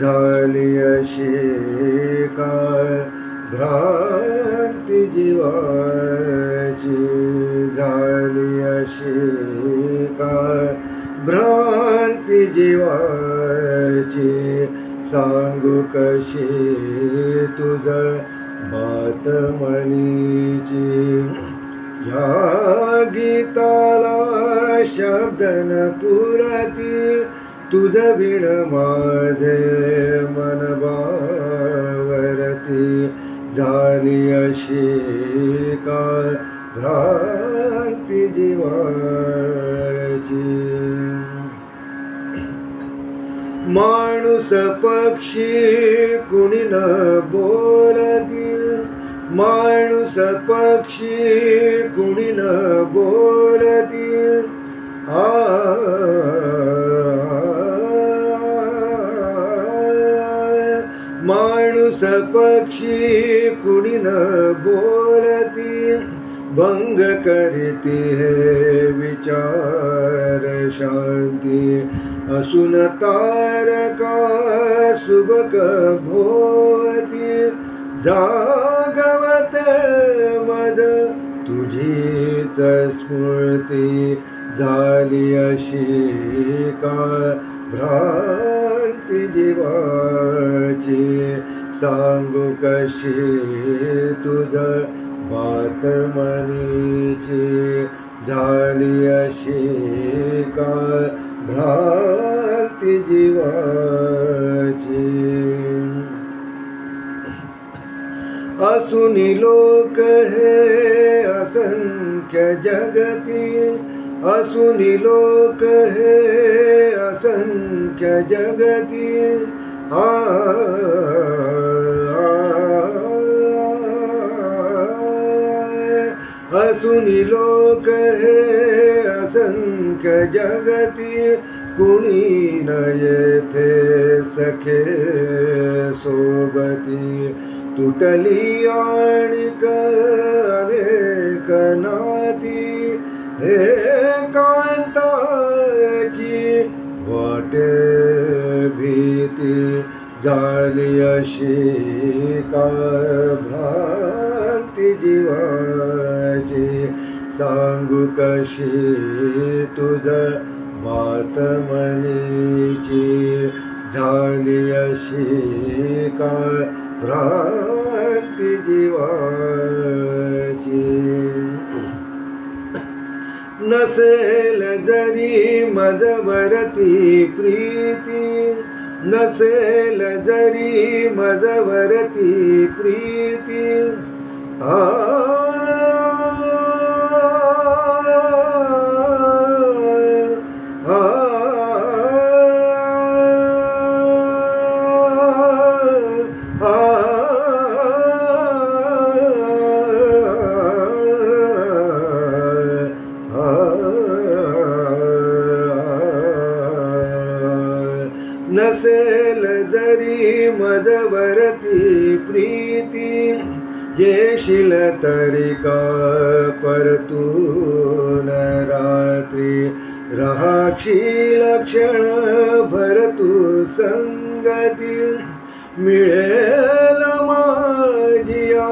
झाली अशी काय? भ्रांती जीवाची झाली अशी काय भ्रांती जीवाची सांगू कशी तुझ बात मनीची या गीताला शब्द न पुरती तुझ विण माझे मन बावरती झाली अशी काय भ्रांती जीवाची? माणूस पक्षी कुणी न बोलतील माणूस पक्षी कुणी न बोलतील आ माणूस पक्षी कुणी न बोलतील भंग करीती हे विचार शांती असून तारका सुबक भोवती जागवत मद. तुझीच स्मृती झाली अशी का? भ्रांती जीवाची सांगू कशी तुझ बातमनीची झाली अशी का? भ्रा असुनी लोक हे असंख्य जगती असुनी लोक हे असंख्य जगती आ असुनी लोक हे असंख्य जगती कुणी न येथे सखे सोबती तुटली आणि अनेक नाती हे कांताची वाटे भीती झाली अशी का भ्रांती जीवाची. सांगू कशी तुझ बात मनीची झाली अशी का भ्रांती जीवाची? नसेल जरी मजवरती प्रीती नसेल जरी मजवरती प्रीती आ नसेल जरी मजवरती प्रीती येशील तरी का परतून रात्री. राहाक्षी लक्षण भरतू संगती मिळेल माझिया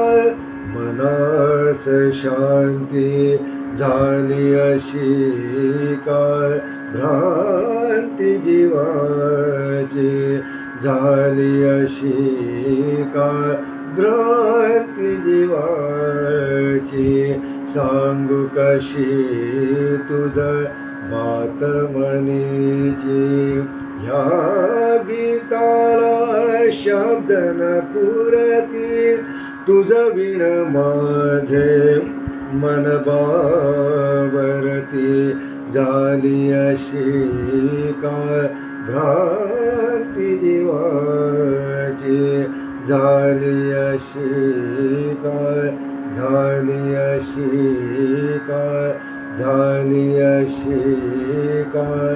मनास शांती. झाली अशी काय भ्रांती जीवाची? झाली अशी काय भ्रांती जीवाची? सांगू कशी तुझ बात मनीची? ह्या गीताला शब्द न पुरती तुझ विण माझे मन बावरती झाली अशी का भ्रांती जीवाची? झाली अशी काय? झाली अशी काय? झाली अशी काय?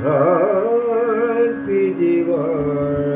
भ्रांती जीवा